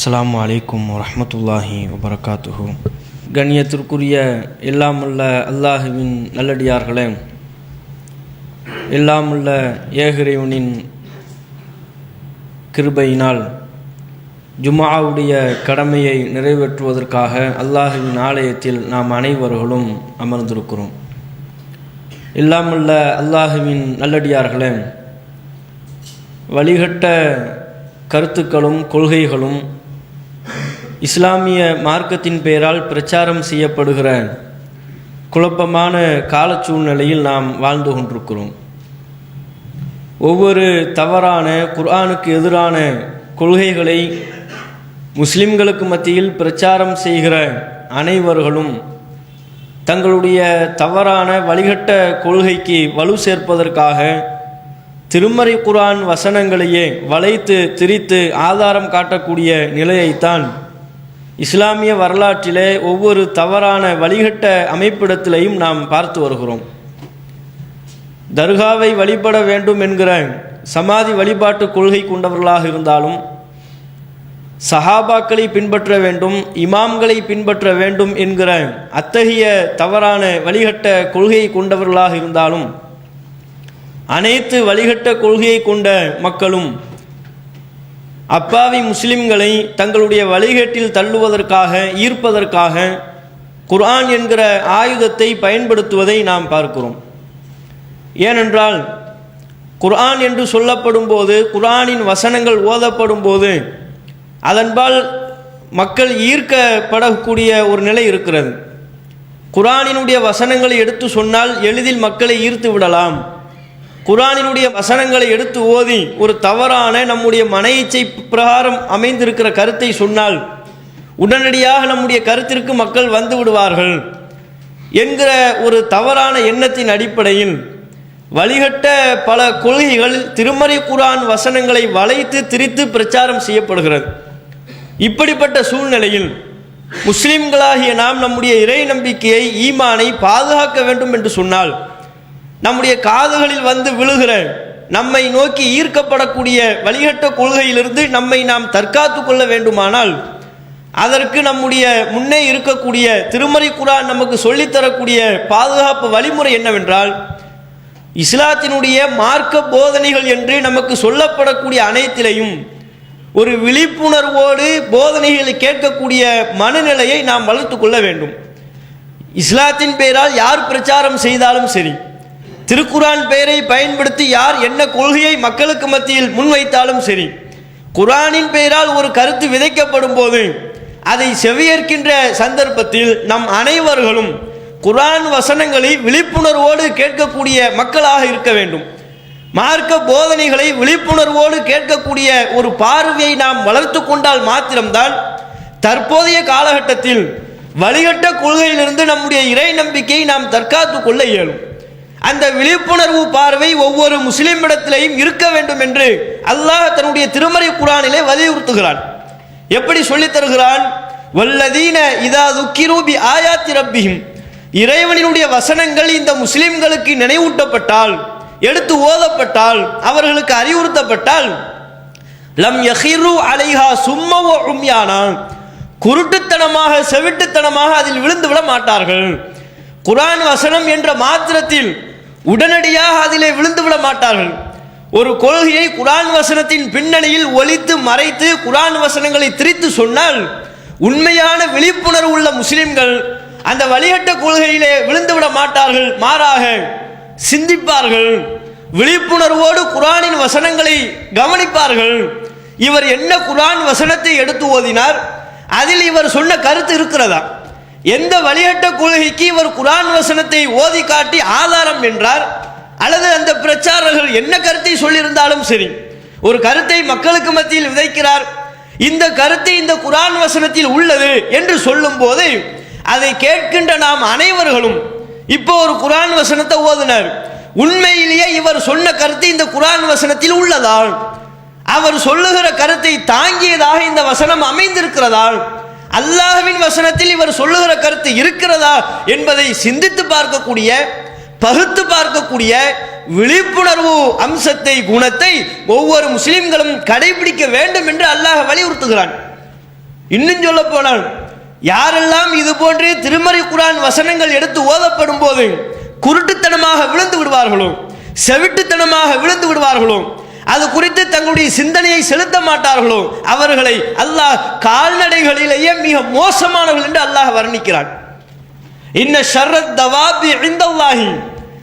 அஸ்லாம் வலைக்கம் வரமத்துல்லாஹி வபரகாத்துஹு. கண்ணியத்திற்குரிய எல்லாமுள்ள அல்லாஹுவின் நல்லடியார்களே எல்லாமுள்ள ஏகிறைவனின் கிருபையினால் ஜுமாவுடைய கடமையை நிறைவேற்றுவதற்காக அல்லாஹுவின் ஆலயத்தில் நாம் அனைவர்களும் அமர்ந்திருக்கிறோம். எல்லாமுள்ள அல்லாஹுவின் நல்லடியார்களே வழிகட்ட கருத்துக்களும் கொள்கைகளும் இஸ்லாமிய மார்க்கத்தின் பெயரால் பிரச்சாரம் செய்யப்படுகிற குழப்பமான கால சூழ்நிலையில் நாம் வாழ்ந்து கொண்டிருக்கிறோம். ஒவ்வொரு தவறான குர்ஆனுக்கு எதிரான கொள்கைகளை முஸ்லிம்களுக்கு மத்தியில் பிரச்சாரம் செய்கிற அனைவர்களும் தங்களுடைய தவறான வழிகட்ட கொள்கைக்கு வலு சேர்ப்பதற்காக திருமறை குரான் வசனங்களையே வளைத்து திரித்து ஆதாரம் காட்டக்கூடிய நிலையைத்தான் இஸ்லாமிய வரலாற்றிலே ஒவ்வொரு தவறான வழிகட்ட அமைப்பிடத்திலையும் நாம் பார்த்து வருகிறோம். தர்காவை வழிபட வேண்டும் என்கிற சமாதி வழிபாட்டு கொள்கை கொண்டவர்களாக இருந்தாலும் சஹாபாக்களை பின்பற்ற வேண்டும் இமாம்களை பின்பற்ற வேண்டும் என்கிற அத்தகைய தவறான வழிகட்ட கொள்கையை கொண்டவர்களாக இருந்தாலும் அனைத்து வழிகட்ட கொள்கையை கொண்ட மக்களும் அப்பாவி முஸ்லிம்களை தங்களுடைய வழிகேட்டில் தள்ளுவதற்காக ஈர்ப்பதற்காக குர்ஆன் என்கிற ஆயுதத்தை பயன்படுத்துவதை நாம் பார்க்கிறோம். ஏனென்றால் குர்ஆன் என்று சொல்லப்படும் போது குர்ஆனின் வசனங்கள் ஓதப்படும் போது அதன்பால் மக்கள் ஈர்க்கப்படக்கூடிய ஒரு நிலை இருக்கிறது. குரானினுடைய வசனங்களை எடுத்து சொன்னால் எளிதில் மக்களை ஈர்த்து விடலாம். குரானினுடைய வசனங்களை எடுத்து ஓதி ஒரு தவறான நம்முடைய மன இச்சை பிரகாரம் அமைந்திருக்கிற கருத்தை சொன்னால் உடனடியாக நம்முடைய கருத்திற்கு மக்கள் வந்து விடுவார்கள். என்கிற ஒரு தவறான எண்ணத்தின் அடிப்படையில் வழிகட்ட பல கொள்கைகள் திருமறை குரான் வசனங்களை வளைத்து திரித்து பிரச்சாரம் செய்யப்படுகிறது. இப்படிப்பட்ட சூழ்நிலையில் முஸ்லிம்களாகிய நாம் நம்முடைய இறை நம்பிக்கையை ஈமானை பாதுகாக்க வேண்டும் என்று சொன்னால் நம்முடைய காதுகளில் வந்து விழுகிற நம்மை நோக்கி ஈர்க்கப்படக்கூடிய வழிகட்ட கொள்கையிலிருந்து நம்மை நாம் தற்காத்து கொள்ள வேண்டுமானால் அதற்கு நம்முடைய முன்னே இருக்கக்கூடிய திருமறை குரான் நமக்கு சொல்லித்தரக்கூடிய பாதுகாப்பு வழிமுறை என்னவென்றால் இஸ்லாத்தினுடைய மார்க்க போதனைகள் என்று நமக்கு சொல்லப்படக்கூடிய அனைத்திலையும் ஒரு விழிப்புணர்வோடு போதனைகளை கேட்கக்கூடிய மனநிலையை நாம் வளர்த்து கொள்ள வேண்டும். இஸ்லாத்தின் பெயரால் யார் பிரச்சாரம் செய்தாலும் சரி திருக்குரான் பெயரை பயன்படுத்தி யார் என்ன கொள்கையை மக்களுக்கு மத்தியில் முன்வைத்தாலும் சரி குரானின் பெயரால் ஒரு கருத்து விதைக்கப்படும் போது அதை செவியேற்கின்ற சந்தர்ப்பத்தில் நம் அனைவர்களும் குரான் வசனங்களை விழிப்புணர்வோடு கேட்கக்கூடிய மக்களாக இருக்க வேண்டும். மார்க்க போதனைகளை விழிப்புணர்வோடு கேட்கக்கூடிய ஒரு பார்வையை நாம் வளர்த்து கொண்டால் மாத்திரம்தான் தற்போதைய காலகட்டத்தில் வழிகட்ட கொள்கையிலிருந்து நம்முடைய இறை நம்பிக்கையை நாம் தற்காத்து கொள்ள இயலும். அந்த விழிப்புணர்வு பார்வை ஒவ்வொரு முஸ்லிமிடத்திலையும் இருக்க வேண்டும் என்று அல்லாஹ் தன்னுடைய திருமறை குரானிலே வலியுறுத்துகிறான். எப்படி சொல்லித் தருகிறான்? வல்லதீன இதா துக்கிரூபி ஆயாத்தி ரப்பியும் இறைவனினுடைய வசனங்கள் இந்த முஸ்லிம்களுக்கு நினைவூட்டப்பட்டால் எடுத்து ஓதப்பட்டால் அவர்களுக்கு அறிவுறுத்தப்பட்டால் லம் யஹிரு அலைஹா சும்மவோ உம்யானா. குருட்டுத்தனமாக செவிட்டுத்தனமாக அதில் விழுந்து விட மாட்டார்கள். குரான் வசனம் என்ற மாத்திரத்தில் உடனடியாக அதிலே விழுந்து விட மாட்டார்கள். ஒரு கொள்கையை குரான் வசனத்தின் பின்னணியில் ஒழித்து மறைத்து குரான் வசனங்களை திரித்து சொன்னால் உண்மையான விழிப்புணர்வு உள்ள முஸ்லிம்கள் அந்த வழிகட்ட கொள்கையிலே விழுந்து விட மாட்டார்கள். மாறாக சிந்திப்பார்கள். விழிப்புணர்வோடு குரானின் வசனங்களை கவனிப்பார்கள். இவர் என்ன குரான் வசனத்தை எடுத்து ஓதினார்? அதில் இவர் சொன்ன கருத்து இருக்கிறதா? எந்த வழிகட்ட கொள்கைக்கு இவர் குரான் வசனத்தை ஓதி காட்டி ஆதாரம் என்றார் அல்லது அந்த பிரச்சாரர்கள் என்ன கருத்தை சொல்லியிருந்தாலும் சரி. ஒரு கருத்தை மக்களுக்கு மத்தியில் விதைக்கிறார். இந்த கருத்து இந்த குரான் வசனத்தில் உள்ளது என்று சொல்லும் போது அதை கேட்கின்ற நாம் அனைவர்களும் இப்போ ஒரு குரான் வசனத்தை ஓதினார். உண்மையிலேயே இவர் சொன்ன கருத்து இந்த குரான் வசனத்தில் உள்ளதால் அவர் சொல்லுகிற கருத்தை தாங்கியதாக இந்த வசனம் அமைந்திருக்கிறதால் அல்லாஹ்வின் வசனத்தில் இவர் சொல்லுகிற கருத்து இருக்கிறதா என்பதை சிந்தித்து பார்க்கக்கூடிய பகுத்து பார்க்கக்கூடிய விழிப்புணர்வு அம்சத்தை குணத்தை ஒவ்வொரு முஸ்லிம்களும் கடைபிடிக்க வேண்டும் என்று அல்லாஹ் வலியுறுத்துகிறான். இன்னும் சொல்ல போனால் யாரெல்லாம் இது போன்று திருமறை குரான் வசனங்கள் எடுத்து ஓதப்படும் போது குருட்டுத்தனமாக விழுந்து விடுவார்களோ செவிட்டுத்தனமாக விழுந்து விடுவார்களோ அது குறித்து தங்களுடைய சிந்தனையை செலுத்த மாட்டார்களோ அவர்களை அல்லாஹ் கால்நடைகளிலேயே மிக மோசமானவர்கள் என்று அல்லாஹ் வர்ணிக்கிறான். இன்ன ஷர்ரத் தவாபி இந்தல்லாஹி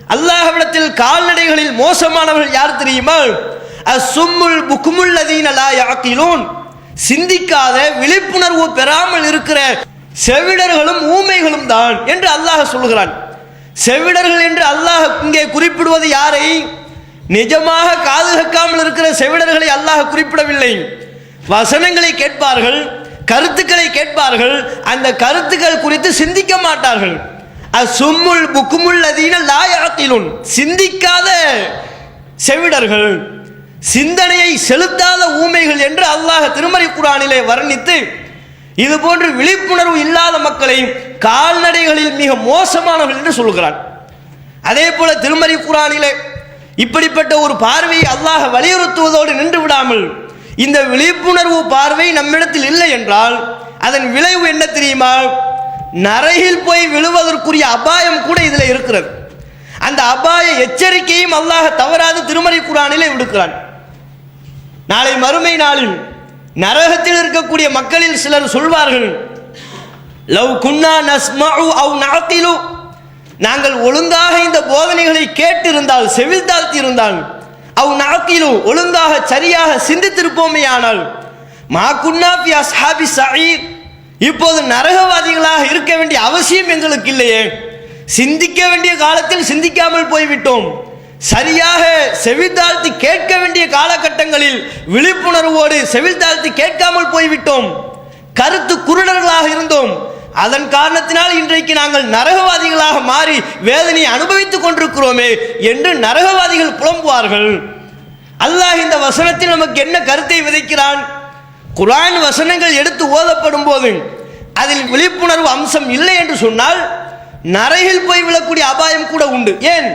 அல்லாஹ்விடத்தில் கால்நடைகளில் மோசமானவர்கள் யார் தெரியுமா? அசும்முல் புக்குமுல்லதீன லா யாக்கிலூன் சிந்திக்காத விழிப்புணர்வு பெறாமல் இருக்கிற செவிடர்களும் ஊமைகளும் தான் என்று அல்லாஹ் சொல்கிறான் செவிடர்கள் என்று அல்லாஹ் இங்கே குறிப்பிடுவது யாரை? நிஜமாக காது கேட்காமல் இருக்கிற செவிடர்களை அல்லாஹ் குறிப்பிடவில்லை. வசனங்களை கேட்பார்கள் கருத்துக்களை கேட்பார்கள் அந்த கருத்துக்கள் குறித்து சிந்திக்க மாட்டார்கள். அசும்முள் புக்குமுள் அதீன லாயாத்திலும் சிந்திக்காத செவிடர்கள் சிந்தனையை செலுத்தாத ஊமைகள் என்று அல்லாஹ் திருமறை குரானிலே வர்ணித்து இது போன்று விழிப்புணர்வு இல்லாத மக்களை கால்நடைகளில் மிக மோசமானவர்கள் என்று சொல்கிறான். அதே போல திருமறை குரானிலே இப்படிப்பட்ட ஒரு பார்வையை அல்லாஹ் வலியுறுத்துவதோடு நின்று விடாமல் இந்த விழிப்புணர்வு பார்வை நம்மிடத்தில் இல்லை என்றால் அதன் விளைவு என்ன தெரியுமா? நரையில் போய் விழுவதற்குரிய அபாயம் கூட இதில் இருக்கிறது. அந்த அபாய எச்சரிக்கையும் அல்லாஹ் தவறாது திருமறை குரானிலே விடுக்கிறான். நாளை மறுமை நாளில் நரகத்தில் இருக்கக்கூடிய மக்களில் சிலர் சொல்வார்கள் லவ் குன்னா நஸ்மஉ அவ் நஅகிலு நாங்கள் ஒழுங்காக இந்த போதனைகளை கேட்டிருந்தால் செவில் தாழ்த்தியிருந்தால் அவ் நாக்கிலும் ஒழுங்காக சரியாக சிந்தித்திருப்போமே ஆனால் மா குன்னா ஃபி அஸ்ஹாபி சயீர் இப்போது நரகவாதிகளாக இருக்க வேண்டிய அவசியம் எங்களுக்கு இல்லையே. சிந்திக்க வேண்டிய காலத்தில் சிந்திக்காமல் போய்விட்டோம். சரியாக செவித்தாழ்த்தி கேட்க வேண்டிய காலகட்டங்களில் விழிப்புணர்வோடு செவித்தாழ்த்தி கேட்காமல் போய்விட்டோம். கருத்து குருடர்களாக இருந்தோம். அதன் காரணத்தினால் இன்றைக்கு நாங்கள் நரகவாதிகளாக மாறி வேதனையை அனுபவித்துக் கொண்டிருக்கிறோமே என்று நரகவாதிகள் புலம்புவார்கள். அல்லாஹ் இந்த வசனத்தில் நமக்கு என்ன கருத்தை விதைக்கிறான்? குரான் வசனங்கள் எடுத்து ஓதப்படும் போது அதில் விழிப்புணர்வு அம்சம் இல்லை என்று சொன்னால் நரகில் போய் விழக்கூடிய அபாயம் கூட உண்டு. ஏன்?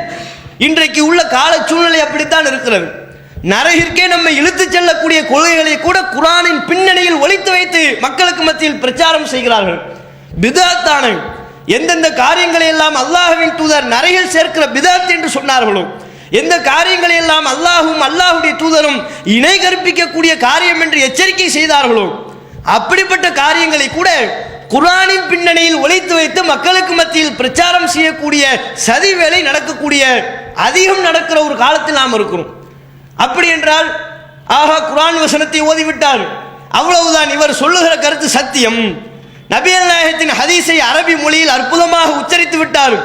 இன்றைக்கு உள்ள கால சூழ்நிலை அப்படித்தான் இருக்கிறது. நரகிற்கே நம்மை இழுத்துச் செல்லக்கூடிய கொள்கைகளை கூட குரானின் பின்னணியில் ஒழித்து வைத்து மக்களுக்கு மத்தியில் பிரச்சாரம் செய்கிறார்கள். பிதாத்தானவை எந்தெந்த காரியங்களை எல்லாம் அல்லாஹுவின் தூதர் நிறைய சேர்க்கிற பிதாத் என்று சொன்னார்களோ எந்த காரியங்களை எல்லாம் அல்லாஹும் அல்லாஹுடைய தூதரும் இணை கற்பிக்கக்கூடிய காரியம் என்று எச்சரிக்கை செய்தார்களோ அப்படிப்பட்ட காரியங்களை கூட குர்ஆனின் பின்னணியில் ஒழித்து வைத்து மக்களுக்கு மத்தியில் பிரச்சாரம் செய்யக்கூடிய சதி வேலை நடக்கக்கூடிய அதிகம் நடக்கிற ஒரு காலத்தில் நாம் இருக்கிறோம். அப்படி என்றால் ஆஹா குரான் வசனத்தை ஓதிவிட்டார் அவ்வளவுதான் இவர் சொல்லுகிற கருத்து சத்தியம். நபியல் நாயகத்தின் ஹதீஸை அரபி மொழியில் அற்புதமாக உச்சரித்து விட்டார்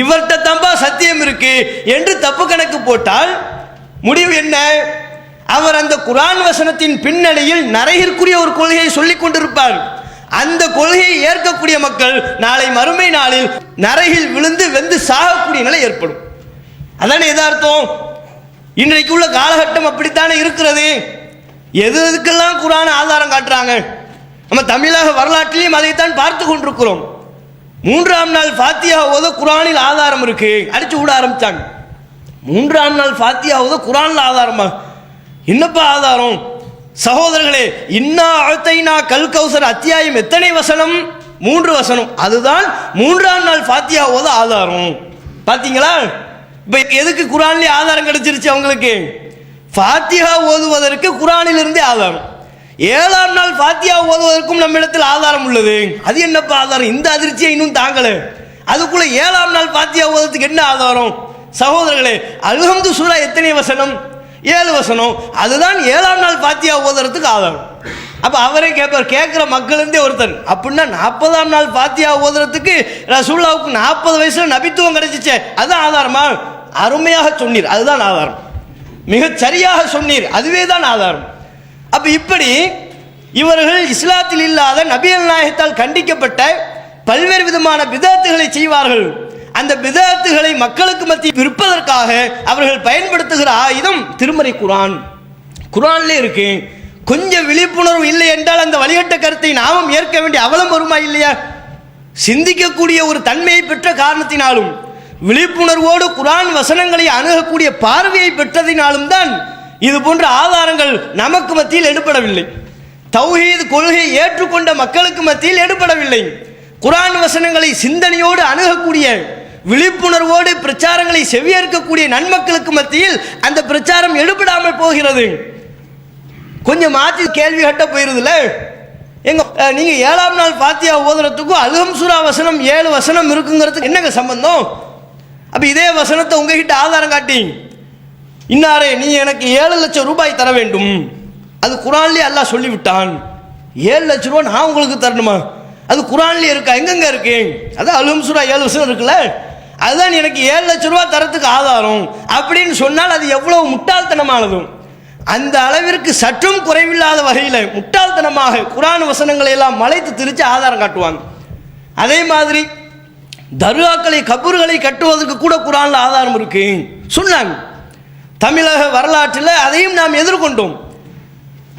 இவர்கிட்ட தம்பா சத்தியம் இருக்கு என்று தப்பு கணக்கு போட்டால் முடிவு என்ன? அவர் அந்த குரான் வசனத்தின் பின்னணியில் நரகிற்குரிய ஒரு கொள்கையை சொல்லிக் கொண்டிருப்பார். அந்த கொள்கையை ஏற்கக்கூடிய மக்கள் நாளை மறுமை நாளில் நரகில் விழுந்து வெந்து சாகக்கூடிய நிலை ஏற்படும். அதானே எதார்த்தம் இன்றைக்கு உள்ள காலகட்டம் அப்படித்தானே இருக்கிறது? எது எதுக்கெல்லாம் குரான் ஆதாரம் காட்டுறாங்க? நம்ம தமிழக வரலாற்றிலையும் அதைத்தான் பார்த்து கொண்டிருக்கிறோம். மூன்றாம் நாள் ஃபாத்தியா ஓத குரானில் ஆதாரம் இருக்கு. அடிச்சு விட ஆரம்பிச்சாங்க. மூன்றாம் நாள் ஃபாத்தியா ஓத குரானில் ஆதாரமா? என்னப்பா ஆதாரம்? சகோதரர்களே இன்னா அழுத்தைனா கல் கௌசர் அத்தியாயம் எத்தனை வசனம்? மூன்று வசனம். அதுதான் மூன்றாம் நாள் ஃபாத்தியா ஓத ஆதாரம். பார்த்தீங்களா இப்போ எதுக்கு குரான்லேயே ஆதாரம் கிடைச்சிருச்சு அவங்களுக்கு? ஃபாத்தியா ஓதுவதற்கு குரானிலிருந்தே ஆதாரம். ஏழாம் நாள் ஃபாத்தியா ஓதுவதற்கும் நம்மிடத்தில் ஆதாரம் உள்ளது. அது என்னப்பா ஆதாரம்? இந்த அதிர்ச்சியை இன்னும் தாங்கல. அதுக்குள்ள ஏழாம் நாள் பாத்தியா ஓதுறதுக்கு என்ன ஆதாரம்? சகோதரர்களே அல்ஹம்து சூரா எத்தனை வசனம்? ஏழு வசனம். அதுதான் ஏழாம் நாள் பாத்தியா ஓதுறதுக்கு ஆதாரம். அப்ப அவரே கேட்பார் கேட்கிற மக்கள் ஒருத்தன் ஒருத்தர் அப்படின்னா நாற்பதாம் நாள் பாத்தியா ஓதுறதுக்கு ரசூல்லாவுக்கு நாற்பது வயசுல நபித்துவம் கிடைச்சிச்சே அதுதான் ஆதாரமா? அருமையாக சொன்னீர் அதுதான் ஆதாரம். மிகச் சரியாக சொன்னீர் அதுவே தான் ஆதாரம். அப்ப இப்படி இவர்கள் இஸ்லாத்தில் இல்லாத நபியல் நாயகத்தால் கண்டிக்கப்பட்ட பல்வேறு விதமான விதத்துகளை செய்வார்கள். அந்த விதத்துகளை மக்களுக்கு மத்தியில் விற்பதற்காக அவர்கள் பயன்படுத்துகிற ஆயுதம் திருமறை குரான் குரான்ல இருக்கு கொஞ்சம் விழிப்புணர்வு இல்லை என்றால் அந்த வழிகட்ட கருத்தை நாமும் ஏற்க வேண்டிய அவலம் வருமா இல்லையா? சிந்திக்கக்கூடிய ஒரு தன்மையை பெற்ற காரணத்தினாலும் விழிப்புணர்வோடு குரான் வசனங்களை அணுகக்கூடிய பார்வையை பெற்றதினாலும் தான் இது போன்ற ஆதாரங்கள் நமக்கு மத்தியில் எடுப்படவில்லை தௌஹீது கொள்கை ஏற்றுக்கொண்ட மக்களுக்கு மத்தியில் எடுப்படவில்லை குரான் வசனங்களை சிந்தனையோடு அணுகக்கூடிய விழிப்புணர்வோடு பிரச்சாரங்களை செவியேற்கக்கூடிய நன்மக்களுக்கு மத்தியில் அந்த பிரச்சாரம் எடுபடாமல் போகிறது. கொஞ்சம் மாற்றி கேள்வி கட்ட போயிருதுல எங்க நீங்க ஏழாம் நாள் பாத்தியா ஓதுறதுக்கும் அல்ஹம் சுரா வசனம் ஏழு வசனம் இருக்குங்கிறதுக்கு என்னங்க சம்பந்தம்? அப்ப இதே வசனத்தை உங்ககிட்ட ஆதாரம் காட்டி. இன்னாரே நீ எனக்கு ஏழு லட்சம் ரூபாய் தர வேண்டும். அது குரான்லேயே அல்லாஹ் சொல்லிவிட்டான். ஏழு லட்ச ரூபா நான் உங்களுக்கு தரணுமா? அது குரான்லேயே இருக்கா? எங்கெங்க இருக்கு? அதான் அல்ஹம் ஏழு வருஷம் இருக்குல்ல? அதுதான் எனக்கு ஏழு லட்ச ரூபா தரத்துக்கு ஆதாரம். அப்படின்னு சொன்னால் அது எவ்வளவு முட்டாள்தனமானதும். அந்த அளவிற்கு சற்றும் குறைவில்லாத வகையில் முட்டாள்தனமாக குரான் வசனங்களை எல்லாம் மலைத்து திரித்து ஆதாரம் காட்டுவாங்க அதே மாதிரி தர்காக்களை கபூர்களை கட்டுவதற்கு கூட குரானில் ஆதாரம் இருக்கு. சொன்னாங்க. தமிழக வரலாற்றில் அதையும் நாம் எதிர்கொண்டோம்.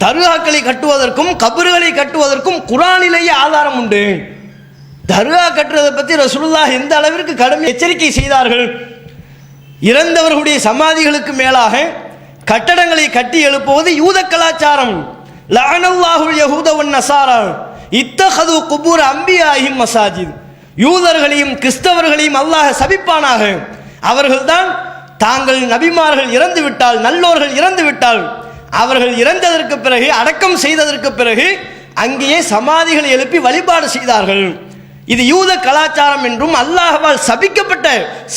தர்காக்களை கட்டுவதற்கும் கபறுகளை கட்டுவதற்கும் குரானிலேயே ஆதாரம் உண்டு. தர்கா கட்டுறதை பற்றி ரசூலுல்லாஹ் எந்த அளவிற்கு கடும் எச்சரிக்கை செய்தார்கள்? இறந்தவர்களுடைய சமாதிகளுக்கு மேலாக கட்டடங்களை கட்டி எழுப்புவது யூத கலாச்சாரம் லஅனல்லாஹுல் யஹூத நசாரா. இத்தஹது குபூர் அம்பியாஹிம் மசாஜித். யூதர்களையும் கிறிஸ்தவர்களையும் அல்லாஹ் சபிப்பானாக. அவர்கள்தான் தாங்கள் நபிமார்கள் இறந்து விட்டால் நல்லோர்கள் இறந்து விட்டால் அவர்கள் இறந்ததற்கு பிறகு அடக்கம் செய்ததற்கு பிறகு அங்கேயே சமாதிகளை எழுப்பி வழிபாடு செய்தார்கள். இது யூத கலாச்சாரம் என்றும் அல்லாஹால் சபிக்கப்பட்ட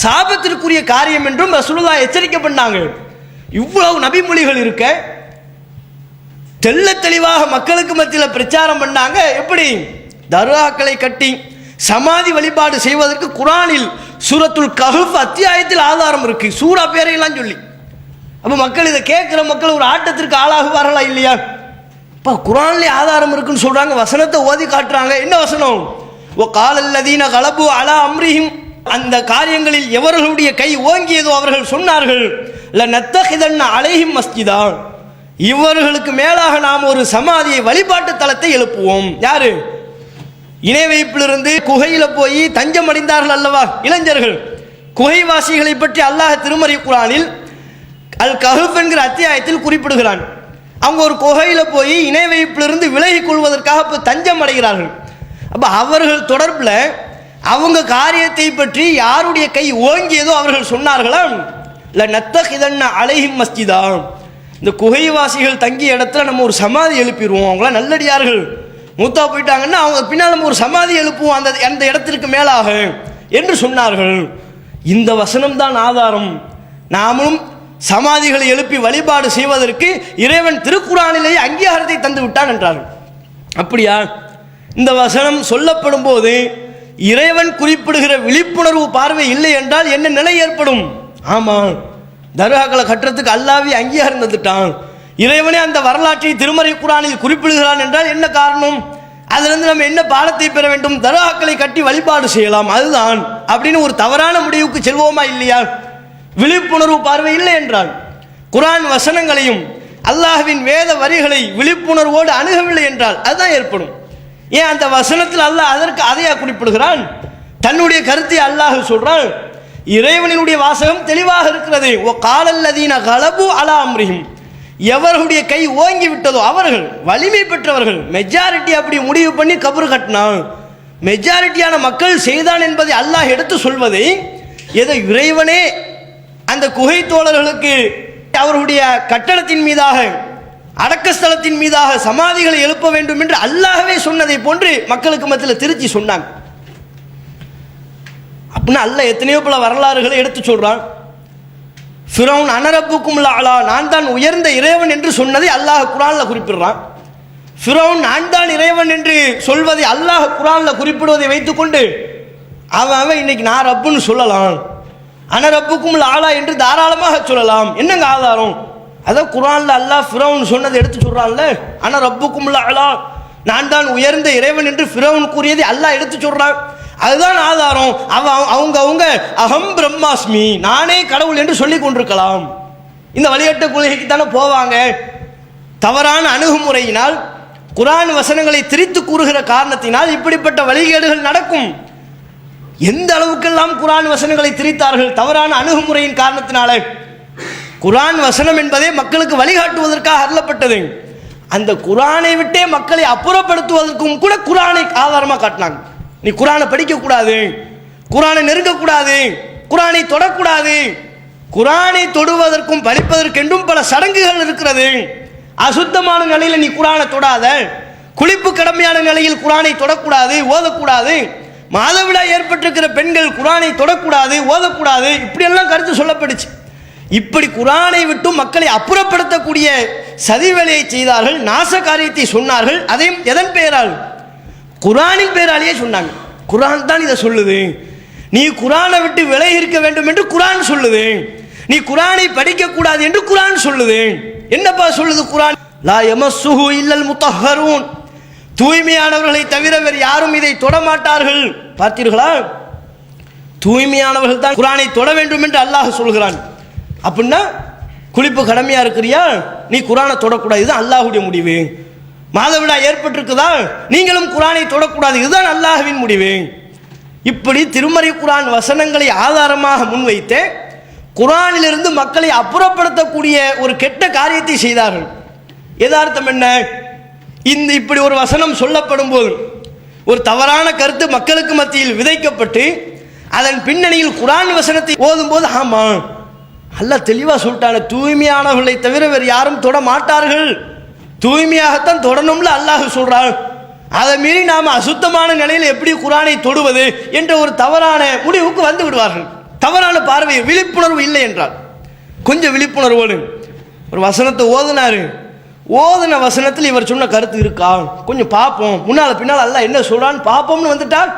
சாபத்திற்குரிய காரியம் என்றும் ரசூலுல்லா எச்சரிக்கை பண்ணாங்க இவ்வளவு நபிமொழிகள் இருக்க தெல்ல தெளிவாக மக்களுக்கு மத்தியில் பிரச்சாரம் பண்ணாங்க. எப்படி? தர்காக்களை கட்டி சமாதி வழிபாடு செய்வதற்கு குரானில் சூரத்துல் கஹுப் அத்தியாயத்தில் ஆதாரம் இருக்கு. சூரா பேரையெல்லாம் சொல்லி. அப்போ மக்கள் இதை கேட்குற மக்கள் ஒரு ஆட்டத்திற்கு ஆளாகுவார்களா இல்லையா? இப்போ குரான்லேயே ஆதாரம் இருக்குன்னு சொல்கிறாங்க வசனத்தை ஓதி காட்டுறாங்க. என்ன வசனம்? ஓ காலல்லதீன கலபு அலா அம்ரிஹிம். அந்த காரியங்களில் எவர்களுடைய கை ஓங்கியதோ அவர்கள் சொன்னார்கள் ல நத்தஹிதன்ன அலைஹிம் மஸ்ஜிதா. இவர்களுக்கு மேலாக நாம் ஒரு சமாதியை வழிபாட்டு தலத்தை எழுப்புவோம். யாரு? இணை வைப்பிலிருந்து குகையில போய் தஞ்சம் அடைந்தார்கள் அல்லவா? இளைஞர்கள். குகைவாசிகளை பற்றி அல்லாஹ் திருமறை குரானில் அல் கஹப் என்கிற அத்தியாயத்தில் குறிப்பிடுகிறான். அவங்க ஒரு குகையில் போய் இணை வைப்பிலிருந்து விலகி கொள்வதற்காக இப்போ தஞ்சம் அடைகிறார்கள். அப்போ அவர்கள் தொடர்பில் அவங்க காரியத்தை பற்றி யாருடைய கை ஓங்கியதோ அவர்கள் சொன்னார்களா? இல்லை நத்தகிதன்ன அலைஹிம் மஸ்ஜிதா. இந்த குகைவாசிகள் தங்கிய இடத்துல நம்ம ஒரு சமாதி எழுப்பிடுவோம். அவங்களாம் நல்லடியார்கள். மூத்தா போயிட்டாங்கன்னா அவங்க பின்னால் ஒரு சமாதி எழுப்புவோம். அந்த அந்த இடத்திற்கு மேலாக என்று சொன்னார்கள். இந்த வசனம் தான் ஆதாரம். நாமும் சமாதிகளை எழுப்பி வழிபாடு செய்வதற்கு இறைவன் திருக்குறானிலேயே அங்கீகாரத்தை தந்து விட்டான் என்றார்கள். அப்படியா? இந்த வசனம் சொல்லப்படும் போது இறைவன் குறிப்பிடுகிற விழிப்புணர்வு பார்வை இல்லை என்றால் என்ன நிலை ஏற்படும்? ஆமாம். தர்காக்களை கட்டுறதுக்கு அல்லாவே அங்கீகாரம் தந்துட்டான். இறைவனே அந்த வரலாற்றை திருமறை குரானில் குறிப்பிடுகிறான் என்றால் என்ன காரணம்? அதிலிருந்து நம்ம என்ன பாடத்தை பெற வேண்டும்? தர்காக்களை கட்டி வழிபாடு செய்யலாம். அதுதான். அப்படின்னு ஒரு தவறான முடிவுக்கு செல்வோமா இல்லையா? விழிப்புணர்வு பார்வை இல்லை என்றால். குரான் வசனங்களையும் அல்லாஹ்வின் வேத வரிகளை விழிப்புணர்வோடு அணுகவில்லை என்றால் அதுதான் ஏற்படும். ஏன் அந்த வசனத்தில் அல்லாஹ் அதற்கு அதையா குறிப்பிடுகிறான்? தன்னுடைய கருத்தை அல்லாஹ் சொல்றான். இறைவனினுடைய வாசகம் தெளிவாக இருக்கிறது. ஓ காலல்லதீன கலபு அலா அம்ரிஹிம். எவர்களுடைய கை ஓங்கி விட்டதோ அவர்கள் வலிமை பெற்றவர்கள் மெஜாரிட்டி அப்படி முடிவு பண்ணி கபரு கட்டினான். மெஜாரிட்டியான மக்கள் செய்தான் என்பதை அல்லாஹ் எடுத்து சொல்வதை ஏதோ இறைவனே அந்த குகை தோழர்களுக்கு அவர்களுடைய கட்டடத்தின் மீதாக அடக்கஸ்தலத்தின் மீதாக சமாதிகளை எழுப்ப வேண்டும் என்று அல்லாஹவே சொன்னதை போன்று மக்களுக்கு மத்தியில் திருச்சி சொன்னாங்க. அப்படின்னா அல்ல எத்தனையோ பல வரலாறுகளை எடுத்து சொல்றான். ஃபிரௌன் அனரப்புக்கும் அலா நான் தான் உயர்ந்த இறைவன் என்று சொன்னதை அல்லாஹ் குரானில் குறிப்பிடுறான். ஃபிரௌன் நான் தான் இறைவன் என்று சொல்வதை அல்லாஹ் குரானில் குறிப்பிடுவதை வைத்துக்கொண்டு அவன் அவன் இன்னைக்கு நான் ரப்புன்னு சொல்லலாம். அனரப்புக்கும் ஆளா என்று தாராளமாக சொல்லலாம். என்னங்க ஆதாரம்? அதான் குரானில் அல்லாஹ் ஃபிரௌன் சொன்னதை எடுத்து சொல்கிறான்ல அன ரப்புக்கும் ஆளா நான் தான் உயர்ந்த இறைவன் என்று ஃபிரௌன் கூறியதை அல்லாஹ் எடுத்து சொல்கிறான் அதுதான் ஆதாரம். அவ அவங்க அவங்க அகம் பிரம்மாஸ்மி நானே கடவுள் என்று சொல்லிக் கொண்டிருக்கலாம். இந்த வழிகட்ட கொள்கைக்கு தானே போவாங்க. தவறான அணுகுமுறையினால் குரான் வசனங்களை திரித்து கூறுகிற காரணத்தினால் இப்படிப்பட்ட வழிகேடுகள் நடக்கும். எந்த அளவுக்கெல்லாம் குரான் வசனங்களை திரித்தார்கள் தவறான அணுகுமுறையின் காரணத்தினால. குரான் வசனம் என்பதே மக்களுக்கு வழிகாட்டுவதற்காக அருளப்பட்டது. அந்த குரானை விட்டே மக்களை அப்புறப்படுத்துவதற்கும் கூட குரானை ஆதாரமாக காட்டினாங்க. நீ குரானை படிக்கக்கூடாது. குரானை நெருங்கக்கூடாது. குரானை தொடக்கூடாது. குரானை தொடுவதற்கும் படிப்பதற்கென்றும் பல சடங்குகள் இருக்கிறது. அசுத்தமான நிலையில் நீ குரானை தொடாத. குளிப்பு கடமையான நிலையில் குரானை தொடக்கூடாது ஓதக்கூடாது. மாதவிழா ஏற்பட்டிருக்கிற பெண்கள் குரானை தொடக்கூடாது ஓதக்கூடாது. இப்படியெல்லாம் கருத்து சொல்லப்படுச்சு இப்படி குரானை விட்டு மக்களை அப்புறப்படுத்தக்கூடிய சதிவேலையை செய்தார்கள் நாச காரியத்தை சொன்னார்கள் அதையும் எதன் பெயரால்? குரானின் பேராலேயே சொன்னாங்க. குரான் தான் இதை சொல்லுது. நீ குரானை விட்டு விலகி இருக்க வேண்டும் என்று குரான் சொல்லுது. நீ குரானை படிக்க கூடாது என்று குரான் சொல்லுது. என்னப்பா சொல்லுது குரான்? லா எமசுஹு இல்லல் முத்தஹரூன் தூய்மையானவர்களை தவிர வேறு யாரும் இதை தொடமாட்டார்கள். பார்த்தீர்களா? தூய்மையானவர்கள் தான் குரானை தொட வேண்டும் என்று அல்லாஹ் சொல்கிறான். அப்படின்னா குளிப்பு கடமையாக இருக்கிறியா? நீ குரானை தொடக்கூடாது. இதுதான் அல்லாஹுடைய முடிவு. மாதவிடா ஏற்பட்டிருக்குதா? நீங்களும் குரானை தொடக்கூடாது. இதுதான் அல்லாஹுவின் முடிவு. இப்படி திருமறை குரான் வசனங்களை ஆதாரமாக முன்வைத்து குரானிலிருந்து மக்களை அப்புறப்படுத்தக்கூடிய ஒரு கெட்ட காரியத்தை செய்தார்கள். எதார்த்தம் என்ன? இந்த இப்படி ஒரு வசனம் சொல்லப்படும் போது ஒரு தவறான கருத்து மக்களுக்கு மத்தியில் விதைக்கப்பட்டு அதன் பின்னணியில் குரான் வசனத்தை ஓதும் போது ஆமா அல்லாஹ் தெளிவாக சொல்லிட்டான தூய்மையானவர்களை தவிர வேறு யாரும் தொட மாட்டார்கள். தூய்மையாகத்தான் தொடணும்ல அல்லாஹ் சொல்றான் அதை மீறி நாம் அசுத்தமான நிலையில் எப்படி குரானை தொடுவது என்ற ஒரு தவறான முடிவுக்கு வந்து விடுவார்கள். தவறான பார்வை விழிப்புணர்வு இல்லை என்றால் கொஞ்சம் விழிப்புணர்வோடு ஒரு வசனத்தை ஓதுனாரு. ஓதுன வசனத்தில் இவர் சொன்ன கருத்து இருக்கா? கொஞ்சம் பார்ப்போம். முன்னால் பின்னால் அல்லாஹ் என்ன சொல்றான்னு பார்ப்போம்னு வந்துட்டால்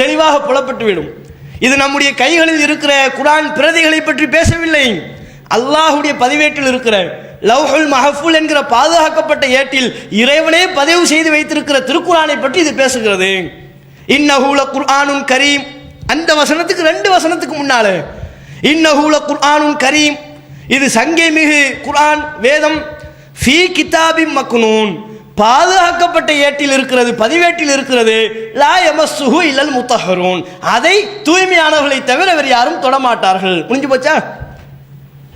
தெளிவாக புலப்பட்டு விடும். இது நம்முடைய கைகளில் இருக்கிற குரான் பிரதிகளை பற்றி பேசவில்லை. அல்லாஹுடைய பதிவேட்டில் இருக்கிற லவ்ஹுல் மஹஃபுல் என்கிற பாதுகாக்கப்பட்ட ஏட்டில் இறைவனே பதிவு செய்து வைத்திருக்கிற திருக்குறானை பற்றி இது பேசுகிறது. இன்னஹூல குர்ஆனும் கரீம். அந்த வசனத்துக்கு ரெண்டு வசனத்துக்கு முன்னால. இன்னஹூல குர்ஆனும் கரீம். இது சங்கே மிகு குர்ஆன் வேதம். ஃபி கிதாபிம் மக்னூன். பாதுகாக்கப்பட்ட ஏட்டில் இருக்கிறது பதிவேட்டில் இருக்கிறது லா எமஸ்ஸுஹு இல்லல் முத்தஹரூன். அதை தூய்மையானவர்களை தவிர வேறு யாரும் தொடமாட்டார்கள் புரிஞ்சு போச்சா?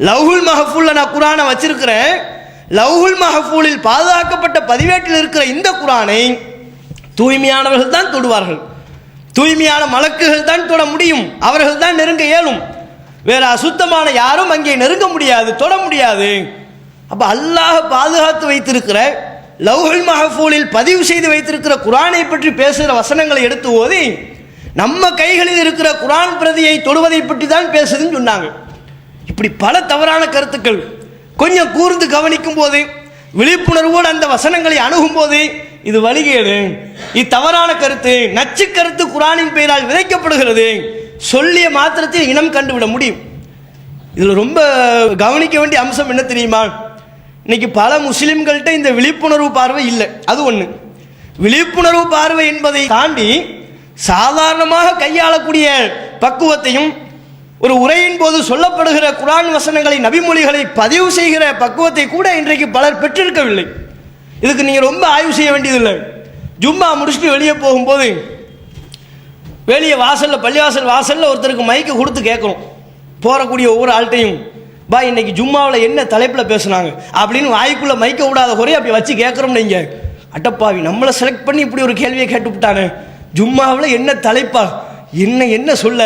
லவ்ஹுல் மஹஃபூலில் நான் குரானை வச்சிருக்கிறேன். லவ்ஹுல் மஹஃபூலில் பாதுகாக்கப்பட்ட பதிவேட்டில் இருக்கிற இந்த குரானை தூய்மையானவர்கள் தான் தொடுவார்கள். தூய்மையான மலக்குகள் தான் தொட முடியும். அவர்கள் தான் நெருங்க இயலும். வேறு அசுத்தமான யாரும் அங்கே நெருங்க முடியாது தொட முடியாது. அப்போ அல்லாஹ் பாதுகாத்து வைத்திருக்கிற லவ்ஹுல் மஹஃபூலில் பதிவு செய்து வைத்திருக்கிற குரானை பற்றி பேசுகிற வசனங்களை எடுத்து ஓதி நம்ம கைகளில் இருக்கிற குரான் பிரதியை தொடுவதை பற்றி தான் பேசுதுன்னு சொன்னாங்க. இப்படி பல தவறான கருத்துக்கள் கொஞ்சம் கூர்ந்து கவனிக்கும் போது விழிப்புணர்வோடு அந்த வசனங்களை அணுகும் போது இது வழிகேடு. இது தவறான கருத்து நச்சு கருத்து குரானின் பெயரால் விதைக்கப்படுகிறது. சொல்லிய மாத்திரத்தில் இனம் கண்டுவிட முடியும். இதில் ரொம்ப கவனிக்க வேண்டிய அம்சம் என்ன தெரியுமா? இன்னைக்கு பல முஸ்லிம்கள்கிட்ட இந்த விழிப்புணர்வு பார்வை இல்லை. அது ஒன்று விழிப்புணர்வு பார்வை என்பதை தாண்டி சாதாரணமாக கையாளக்கூடிய பக்குவத்தையும் ஒரு உரையின் போது சொல்லப்படுகிற குரான் வசனங்களை நபிமொழிகளை பதிவு செய்கிற பக்குவத்தை கூட இன்றைக்கு பலர் பெற்றிருக்கவில்லை. இதுக்கு நீங்கள் ரொம்ப ஆய்வு செய்ய வேண்டியதில்லை. ஜும்மா முடிச்சுட்டு வெளியே போகும்போது வெளியே வாசலில் பள்ளிவாசல் வாசலில் ஒருத்தருக்கு மைக்கு கொடுத்து கேட்குறோம் போகக்கூடிய ஒவ்வொரு ஆள்கிட்டையும் பா இன்னைக்கு ஜும்மாவில் என்ன தலைப்பில் பேசுனாங்க? அப்படின்னு வாய்க்குள்ளே மைக்க விடாத குறைய அப்படி வச்சு கேட்குறோம் நீங்கள் அட்டப்பாவி நம்மளை செலக்ட் பண்ணி இப்படி ஒரு கேள்வியை கேட்டு விட்டானே ஜும்மாவில் என்ன தலைப்பா? என்ன என்ன சொல்ல?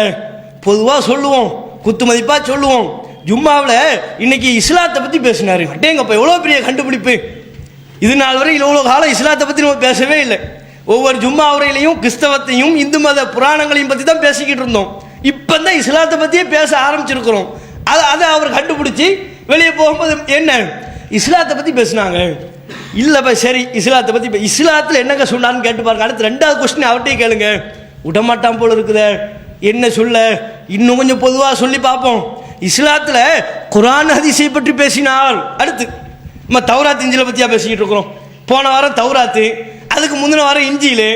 பொதுவாக சொல்லுவோம் குத்து மதிப்பாக சொல்லுவோம். ஜும்மாவில் இன்னைக்கு இஸ்லாத்தை பற்றி பேசினார். அட்டேங்கப்பா எவ்வளோ பெரிய கண்டுபிடிப்பு. இது நாள் வரை இவ்வளோ காலம் இஸ்லாத்தை பற்றி நம்ம பேசவே இல்லை. ஒவ்வொரு ஜும்மா உரையிலையும் கிறிஸ்தவத்தையும் இந்து மத புராணங்களையும் பற்றி தான் பேசிக்கிட்டு இருந்தோம். இப்போ தான் இஸ்லாத்தை பற்றியே பேச ஆரம்பிச்சிருக்கிறோம். அதை அதை அவர் கண்டுபிடிச்சி வெளியே போகும்போது என்ன? இஸ்லாத்தை பற்றி பேசுனாங்க. இல்லைப்பா சரி இஸ்லாத்தை பற்றி இப்போ இஸ்லாத்தில் என்னங்க சொன்னான்னு கேட்டு பாருங்க. அடுத்து ரெண்டாவது கொஸ்டின் அவர்கிட்டயே கேளுங்க. விடமாட்டான் போல இருக்குதே. என்ன சொல்ல? இன்னும் கொஞ்சம் பொதுவாக சொல்லி பார்ப்போம். இஸ்லாத்தில் குரான் ஹதீஸை பற்றி பேசினால் அடுத்து நம்ம தௌராத் இஞ்சில பற்றியா பேசிக்கிட்டு இருக்கிறோம். போன வாரம் தௌராத்து அதுக்கு முந்தின வாரம் இஞ்சியில்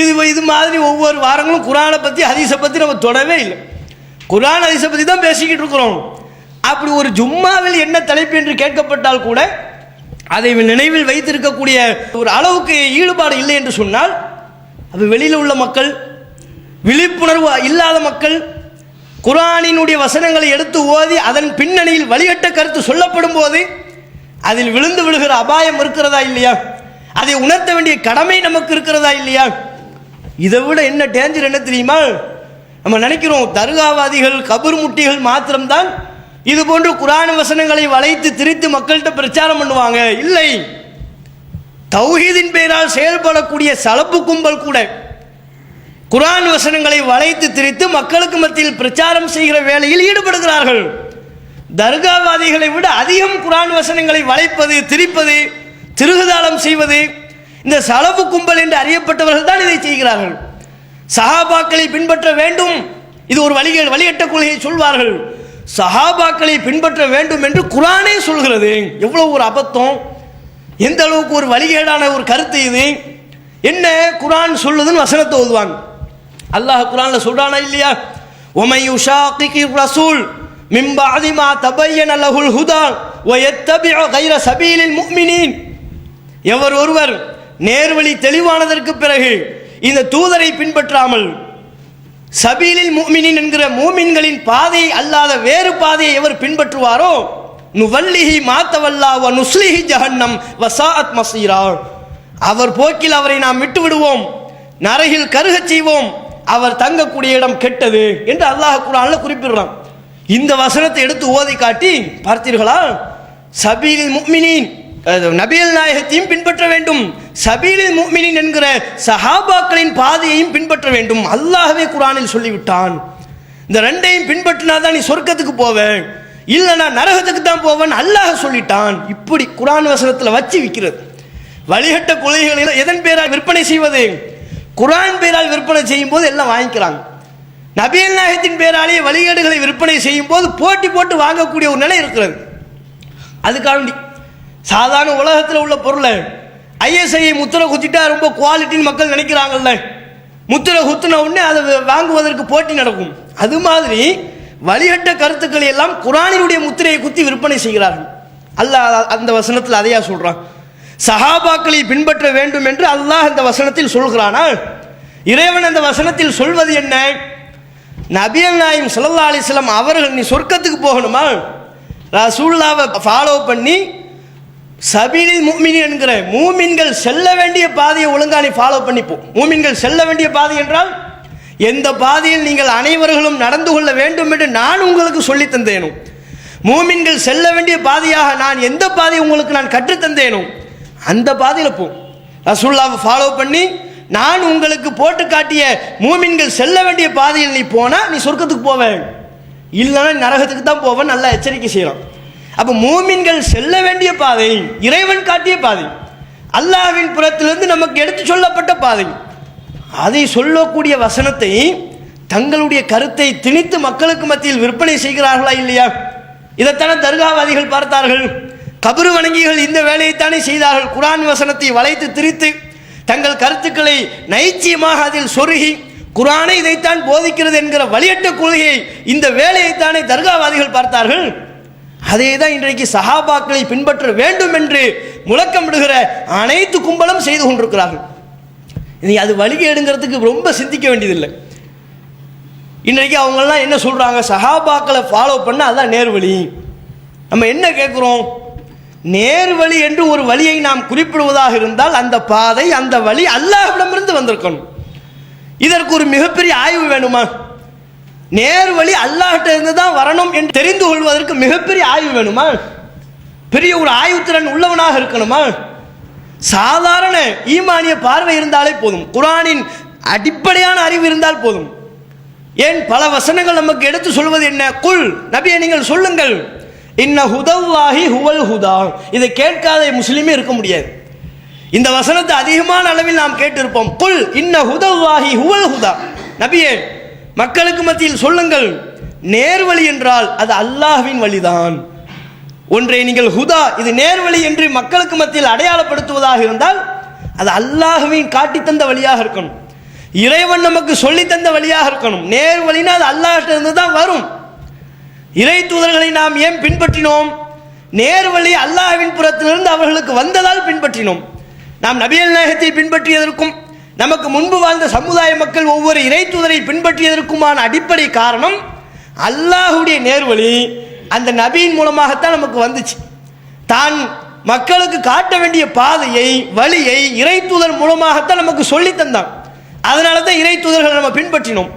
இது இது மாதிரி ஒவ்வொரு வாரங்களும் குரானை பற்றி ஹதீஸை பற்றி நம்ம தொடவே இல்லை. குரான் ஹதீஸை பற்றி தான் பேசிக்கிட்டு இருக்கிறோம். அப்படி ஒரு ஜும்மாவில் என்ன தலைப்பு என்று கேட்கப்பட்டால் கூட அதை நினைவில் வைத்திருக்கக்கூடிய ஒரு அளவுக்கு ஈடுபாடு இல்லை என்று சொன்னால் அது வெளியில் உள்ள மக்கள் விழிப்புணர்வு இல்லாத மக்கள் குரானினுடைய வசனங்களை எடுத்து ஓதி அதன் பின்னணியில் வழிகட்ட கருத்து சொல்லப்படும் போது அதில் விழுந்து விழுகிற அபாயம் இருக்கிறதா இல்லையா? அதை உணர்த்த வேண்டிய கடமை நமக்கு இருக்கிறதா இல்லையா? இதை விட என்ன டேஞ்சர் என்ன தெரியுமா? நம்ம நினைக்கிறோம் தர்காவாதிகள் கபர் முட்டிகள் மாத்திரம்தான் இது போன்று குரான் வசனங்களை வளைத்து திரித்து மக்கள்கிட்ட பிரச்சாரம் பண்ணுவாங்க. இல்லை. தௌஹீதின் பெயரால் செயல்படக்கூடிய சலப்பு கும்பல் கூட குரான் வசனங்களை வளைத்து திரித்து மக்களுக்கு மத்தியில் பிரச்சாரம் செய்கிற வேலையில் ஈடுபடுகிறார்கள். தர்காவாதிகளை விட அதிகம் குரான் வசனங்களை வளைப்பது திரிப்பது திருகுதாளம் செய்வது இந்த சலவு கும்பல் என்று அறியப்பட்டவர்கள் தான் இதை செய்கிறார்கள். சஹாபாக்களை பின்பற்ற வேண்டும் இது ஒரு வழிகள் வழிகட்ட கொள்கையை சொல்வார்கள். சஹாபாக்களை பின்பற்ற வேண்டும் என்று குரானே சொல்கிறது. எவ்வளவு ஒரு அபத்தம். எந்த அளவுக்கு ஒரு வழிகேடான ஒரு கருத்து இது. என்ன குரான் சொல்லுதுன்னு வசனத்தை ஓதுவாங்க. அல்லாஹ் குரான்ல சொல்றானா இல்லையா? உமை யுஷாக்கிகி ரசூல் மின் பஅதி மா தபையன் லஹுல் ஹுதா வ கைர சபீலில் முக்மினின். எவர் ஒருவர் நேர்வழி தெளிவானதற்கு பிறகு இந்த தூதரை பின்பற்றாமல் சபீலில் மூமினின் என்கிற மூமின்களின் பாதையை அல்லாத வேறு பாதையை எவர் பின்பற்றுவாரோ? நுவல்லிஹி மாத்தவல்லா வ நுஸ்லிஹி ஜஹன்னம் வசாத் மசீரா. அவர் போக்கில் அவரை நாம் விட்டு விடுவோம் நரகில் கருகச் செய்வோம். அவர் தங்கக்கூடிய இடம் கெட்டது என்று அல்லாஹ் குரான்ல குறிப்பிடுறான். இந்த வசனத்தை எடுத்து ஓதி காட்டி பார்த்தீர்களா? சபீலில் முக்மினின் நபியல் நாயகத்தையும் பின்பற்ற வேண்டும். சபீலில் முக்மினின் என்கிற சஹாபாக்களின் பாதையையும் பின்பற்ற வேண்டும். அல்லாஹவே குரானில் சொல்லிவிட்டான். இந்த ரெண்டையும் பின்பற்றினா தான் நீ சொர்க்கத்துக்கு போவேன் இல்லைனா நரகத்துக்கு தான் போவேன் அல்லாஹ் சொல்லிட்டான். இப்படி குரான் வசனத்தில் வச்சு விற்கிறது வழிகட்ட கொலைகளில் எதன் பேராக விற்பனை செய்வது? குரான் பேரால் விற்பனை செய்யும் போது எல்லாம் வாங்கிக்கிறாங்க. நபியல் நாயகத்தின் பேராலே வழிகேடுகளை விற்பனை செய்யும் போது போட்டி போட்டு வாங்கக்கூடிய ஒரு நிலை இருக்கிறது. அதுக்காக சாதாரண உலகத்தில் உள்ள பொருளை ஐஎஸ்ஐ முத்திரை குத்திட்டா ரொம்ப குவாலிட்டின்னு மக்கள் நினைக்கிறாங்கல்ல. முத்திரை குத்தின உடனே அதை வாங்குவதற்கு போட்டி நடக்கும். அது மாதிரி வழிகட்ட கருத்துக்களை எல்லாம் குரானினுடைய முத்திரையை குத்தி விற்பனை செய்கிறார்கள். அல்லாஹ் அந்த வசனத்தில் அதையா சொல்கிறான் சஹாபாக்களை பின்பற்ற வேண்டும் என்று அல்லாஹ் அந்த வசனத்தில் சொல்கிறானா இறைவன் அந்த வசனத்தில் சொல்வது என்ன? நபியல் நாயம் ஸல்லல்லாஹு அலிஸ்லாம் அவர்கள் நீ சொர்க்கத்துக்கு போகணுமா? ரசூல்லாவை ஃபாலோ பண்ணி சபீலி மூமின் என்கிற மூமின்கள் செல்ல வேண்டிய பாதையை ஒழுங்கா நீ ஃபாலோ பண்ணிப்போம் மூமின்கள் செல்ல வேண்டிய பாதை என்றால் எந்த பாதையில் நீங்கள் அனைவர்களும் நடந்து கொள்ள வேண்டும் என்று நான் உங்களுக்கு சொல்லித் தந்தேனும். மூமின்கள் செல்ல வேண்டிய பாதையாக நான் எந்த பாதையை உங்களுக்கு நான் கற்றுத்தந்தேனும் அந்த பாதையில் போ. ரசுல்லாவை ஃபாலோ பண்ணி நான் உங்களுக்கு போட்டு காட்டிய மூமின்கள் செல்ல வேண்டிய பாதையில் நீ போனால் நீ சொர்க்கத்துக்கு போவேன் இல்லைன்னா நரகத்துக்கு தான் போவேன் நல்லா எச்சரிக்கை செய்யலாம். அப்போ மூமின்கள் செல்ல வேண்டிய பாதை இறைவன் காட்டிய பாதை அல்லாவின் புறத்திலிருந்து நமக்கு எடுத்து சொல்லப்பட்ட பாதை. அதை சொல்லக்கூடிய வசனத்தை தங்களுடைய கருத்தை திணித்து மக்களுக்கு மத்தியில் விற்பனை செய்கிறார்களா இல்லையா? இதைத்தானே தர்காவாதிகள் பார்த்தார்கள். கபரு வணங்கிகள் இந்த வேலையைத்தானே செய்தார்கள். குரான் வசனத்தை வளைத்து திரித்து தங்கள் கருத்துக்களை நைச்சியமாக அதில் சொருகி குரானை இதைத்தான் போதிக்கிறது என்கிற வழியட்ட கொள்கையை இந்த வேலையைத்தானே தர்காவாதிகள் பார்த்தார்கள். அதே தான் இன்றைக்கு சஹாபாக்களை பின்பற்ற வேண்டும் என்று முழக்கமிடுகிற அனைத்து கும்பலும் செய்து கொண்டிருக்கிறார்கள். இனி அது வழிகேடுங்கிறதுக்கு ரொம்ப சிந்திக்க வேண்டியதில்லை. இன்றைக்கு அவங்கெல்லாம் என்ன சொல்கிறாங்க சஹாபாக்களை ஃபாலோ பண்ண அதுதான் நேர்வழி. நம்ம என்ன கேட்குறோம் நேர்வழி என்று ஒரு வழியை நாம் குறிப்பிடுவதாக இருந்தால் அந்த பாதை அந்த வழி அல்லாஹ்விடமிருந்து வந்திருக்கணும். இதற்கு ஒரு மிகப்பெரிய ஆய்வு வேணுமா? நேர்வழி அல்லாஹிட்ட இருந்து தான் வரணும் என்று தெரிந்து கொள்வதற்கு மிகப்பெரிய ஆய்வு வேணுமா? பெரிய ஒரு ஆய்வுத்திறன் உள்ளவனாக இருக்கணுமா? சாதாரண ஈமானிய பார்வை இருந்தாலே போதும். குரானின் அடிப்படையான அறிவு இருந்தால் போதும். ஏன் பல வசனங்கள் நமக்கு எடுத்து சொல்வது என்ன? குல் நபியை நீங்கள் சொல்லுங்கள். இன்ன ஹுதவ்வாஹி ஹுவல் ஹுதா. இதை கேட்காத முஸ்லீமே இருக்க முடியாது. இந்த வசனத்தை அதிகமான அளவில் நாம் கேட்டிருப்போம். குல் இன்ன ஹுதவ்வாஹி ஹுவல் ஹுதா. நபியே மக்களுக்கு மத்தியில் சொல்லுங்கள். நேர்வழி என்றால் அது அல்லாஹ்வின் வழிதான். ஒன்றை நீங்கள் ஹுதா இது நேர்வழி என்று மக்களுக்கு மத்தியில் அடையாளப்படுத்துவதாக இருந்தால் அது அல்லாஹுவின் காட்டி தந்த வழியாக இருக்கணும். இறைவன் நமக்கு சொல்லி தந்த வழியாக இருக்கணும். நேர்வழினா அது அல்லாஹ்ட்ட இருந்து தான் வரும். இறை தூதர்களை நாம் ஏன் பின்பற்றினோம்? நேர்வழி அல்லாஹ்வின் புறத்திலிருந்து அவர்களுக்கு வந்ததால் பின்பற்றினோம். நாம் நபியல் நாயகத்தை பின்பற்றியதற்கும் நமக்கு முன்பு வாழ்ந்த சமுதாய மக்கள் ஒவ்வொரு இறை தூதரை பின்பற்றியதற்குமான அடிப்படை காரணம் அல்லாஹுடைய நேர்வழி அந்த நபியின் மூலமாகத்தான் நமக்கு வந்துச்சு. தான் மக்களுக்கு காட்ட வேண்டிய பாதையை வழியை இறை தூதர் மூலமாகத்தான் நமக்கு சொல்லி தந்தான். அதனால தான் இறை தூதர்களை நம்ம பின்பற்றினோம்.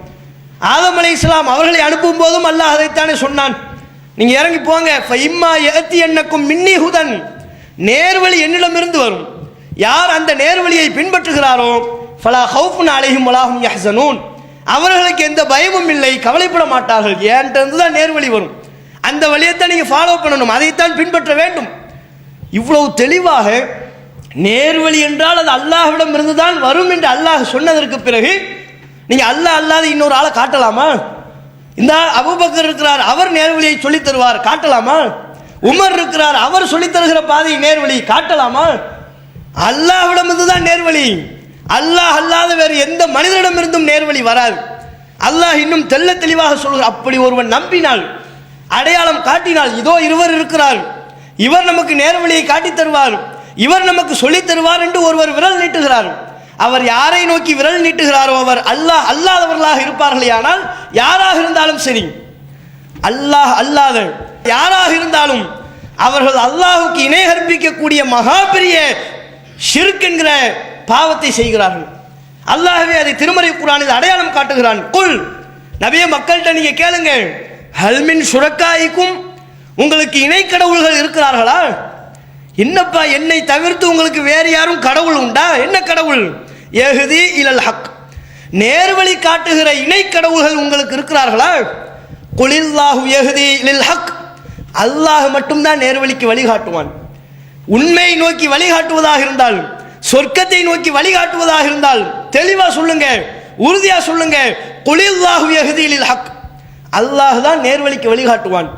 ஆதம் அலை இஸ்லாம் அவர்களை அனுப்பும் போதும் அல்லாஹ் அதைத்தானே சொன்னான். நீங்க இறங்கி போங்க. இம்மா எத்தி எண்ணக்கும் மின்னி ஹுதன். நேர்வழி என்னிடமிருந்து வரும். யார் அந்த நேர்வழியை பின்பற்றுகிறாரோ ஃபலா ஹவுஃபுன் அலையும் வலாஹும் யஹசனூன். அவர்களுக்கு எந்த பயமும் இல்லை கவலைப்பட மாட்டார்கள். ஏன்ட்டு இருந்து தான் நேர்வழி வரும். அந்த வழியைத்தான் நீங்கள் ஃபாலோ பண்ணணும். அதைத்தான் பின்பற்ற வேண்டும். இவ்வளவு தெளிவாக நேர்வழி என்றால் அது அல்லாஹ்விடம் இருந்து தான் வரும் என்று அல்லாஹ் சொன்னதற்கு பிறகு நீங்கள் அல்லாஹ் அல்லாத இன்னொரு ஆளை காட்டலாமா? இந்த அபூபக்கர் இருக்கிறார் அவர் நேர்வழியை சொல்லித் தருவார் காட்டலாமா? உமர் இருக்கிறார் அவர் சொல்லித் தருகிற பாதை நேர்வழி காட்டலாமா? அல்லாஹ்விடமிருந்து தான் நேர்வழி. அல்லாஹ் அல்லாத வேறு எந்த மனிதனிடம் இருந்தும் நேர்வழி வராது. அல்லாஹ் இன்னும் தெள்ள தெளிவாக சொல்கிறார் அப்படி ஒருவன் நம்பினால் அடையாளம் காட்டினால் இதோ இருவர் இருக்கிறார். இவர் நமக்கு நேர்வழியை காட்டித் தருவார் இவர் நமக்கு சொல்லித் தருவார் என்று ஒருவர் விரல் நீட்டுகிறார். அவர் யாரை நோக்கி விரல் நீட்டுகிறாரோ அவர் அல்லாஹ் அல்லாதவர்களாக இருப்பார்களே ஆனால் யாராக இருந்தாலும் சரி அல்லாஹ் அல்லாத யாராக இருந்தாலும் அவர்கள் அல்லாஹுக்கு இணை கற்பிக்கக்கூடிய மகா பெரிய ஷிர்க் பாவத்தை செய்கிறார்கள். அல்லாஹவே அதை திருமறை குரானில் அடையாளம் காட்டுகிறான். குல் நபிய மக்கள்கிட்ட நீங்க கேளுங்க ஹல்மின் சுரக்காய்க்கும் உங்களுக்கு இணை கடவுள்கள் இருக்கிறார்களா? என்னப்பா என்னை தவிர்த்து உங்களுக்கு வேறு யாரும் கடவுள் உண்டா? என்ன கடவுள்? ஏகுதி இலல் ஹக். நேர்வழி காட்டுகிற இணை கடவுள்கள் உங்களுக்கு இருக்கிறார்களா? குளில்லாஹு ஏகுதி இலில் ஹக். அல்லாஹ் மட்டும்தான் நேர்வழிக்கு வழிகாட்டுவான். உண்மையை நோக்கி வழிகாட்டுவதாக இருந்தால் சொர்க்கத்தை நோக்கி வழிகாட்டுவதாக இருந்தால் தெளிவாக சொல்லுங்க உறுதியாக சொல்லுங்க குளில்லாஹு ஏகுதி இலில் ஹக். அல்லாஹ் தான் நேர்வழிக்கு வழிகாட்டுவான்.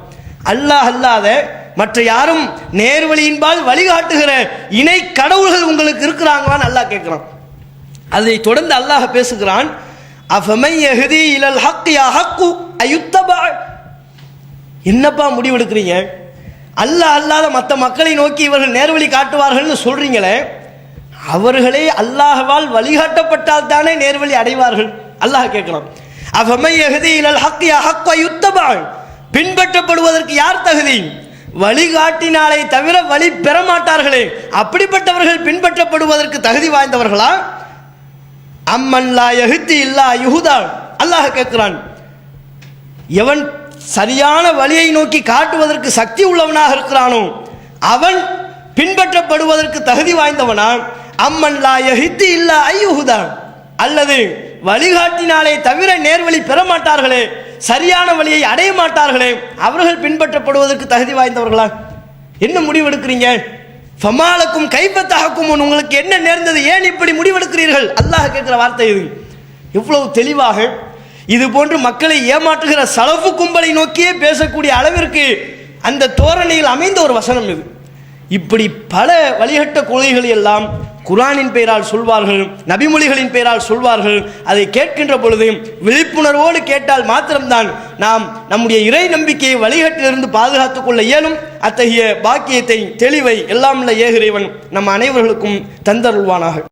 அல்லாஹ் அல்லாத மற்ற யாரும் நேர்வழியின்பால் வழிகாட்டுகிற இணை கடவுள்கள் உங்களுக்கு இருக்கிறாங்களான்னு அல்லாஹ் கேட்குறான். அதை தொடர்ந்து அல்லாஹ் பேசுகிறான் அஃபமை யஹ்தி இலல் ஹக் ஹக்கு? அயுத்தபா என்னப்பா முடிவெடுக்கிறீங்க அல்லாஹ் அல்லாத மற்ற மக்களை நோக்கி இவர்கள் நேர்வழி காட்டுவார்கள்னு சொல்றீங்களே அவர்களே அல்லாஹவால் வழிகாட்டப்பட்டால் தானே நேர்வழி அடைவார்கள்? அல்லாஹ் கேட்கலாம் அஃபமை யஹ்தி இலல் ஹக் யா அயுத்தபா பின்பற்றப்படுவதற்கு யார் தகுதி? வழிகாட்டினாலே தவிர வழி பெற மாட்டார்களே. அப்படிப்பட்டவர்கள் பின்பற்றப்படுவதற்கு தகுதி வாய்ந்தவர்களா? அம்மல்லா எகுத்தி இல்லா யுகுதாள் அல்லாஹ் கேட்கிறான் எவன் சரியான வழியை நோக்கி காட்டுவதற்கு சக்தி உள்ளவனாக இருக்கிறானோ அவன் பின்பற்றப்படுவதற்கு தகுதி வாய்ந்தவனா? அம்மன் லா இல்லா ஐயுகுதான் அல்லது வழிகாட்டினாலே தவிர நேர்வழி பெற மாட்டார்களே சரியான வழியை அடைய மாட்டார்களே அவர்கள் பின்பற்றப்படுவதற்கு தகுதி வாய்ந்தவர்களா? என்ன முடிவெடுக்கிறீங்க? ஃபமாலக்கும் கைப்பத்தாக்கும் உங்களுக்கு என்ன நேர்ந்தது ஏன் இப்படி முடிவெடுக்கிறீர்கள்? அல்லாஹ் கேட்குற வார்த்தை இது. இவ்வளவு தெளிவாக இது போன்று மக்களை ஏமாற்றுகிற சலவு கும்பலை நோக்கியே பேசக்கூடிய அளவிற்கு அந்த தோரணையில் அமைந்த ஒரு வசனம் இது. இப்படி பல வழிகட்ட கொள்கைகள் எல்லாம் குரானின் பெயரால் சொல்வார்கள் நபிமொழிகளின் பெயரால் சொல்வார்கள். அதை கேட்கின்ற பொழுது விழிப்புணர்வோடு கேட்டால் மாத்திரம்தான் நாம் நம்முடைய இறை நம்பிக்கையை வழிகட்டிலிருந்து பாதுகாத்துக் கொள்ள இயலும். அத்தகைய பாக்கியத்தை தெளிவை எல்லாம் உள்ள ஏகிறைவன் நம் அனைவர்களுக்கும் தந்தருள்வானாக.